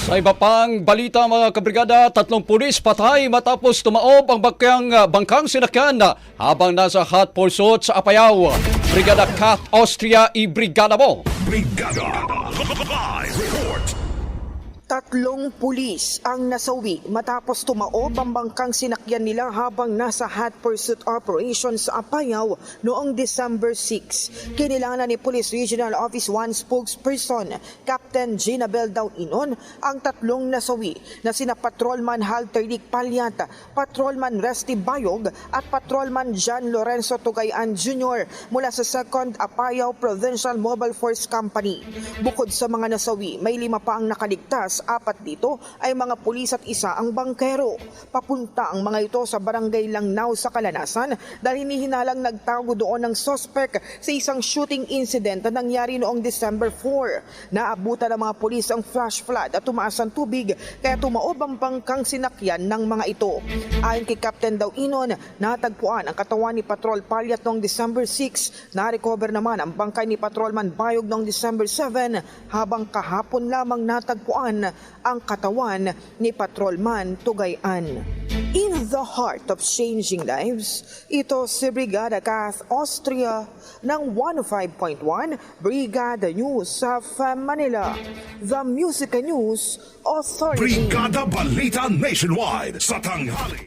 Sa iba pang balita mga kabrigada, tatlong pulis patay matapos tumaob ang bangkang, bangkang sinakyan habang nasa hot pursuit sa Apayao. Brigada Kath Austria i Brigada mo. Brigada Live Report Tatlong pulis ang nasawi matapos tumaob ang sinakyan nila habang nasa hot pursuit operation sa Apayao noong December 6. Kinilangan ni Police Regional Office 1 spokesperson Captain Gina Beldaw Inon ang tatlong nasawi na sina Patrolman Hal Terdic Palyata, Patrolman Resty Bayog at Patrolman John Lorenzo Tugayan Jr. mula sa 2nd Apayao Provincial Mobile Force Company. Bukod sa mga nasawi, may lima pa ang nakaligtas apat dito ay mga pulis at isa ang bangkero. Papunta ang mga ito sa barangay Langnao sa Kalanasan dahil hinihinalang nagtago doon ng sospek sa isang shooting incident na nangyari noong December 4. Naabutan ng mga pulis ang flash flood at tumaas ang tubig kaya tumaob ang bangkang sinakyan ng mga ito. Ayon kay Captain Daw Inon, natagpuan ang katawan ni Patrol Palyat noong December 6. Na-recover naman ang bangkay ni Patrolman Bayog noong December 7 habang kahapon lamang natagpuan ang katawan ni Patrolman Tugayan. In the heart of changing lives, ito si Brigada Kath Austria ng 105.1 Brigada News sa Manila. The Music News Authority. Brigada Balita Nationwide sa tanghali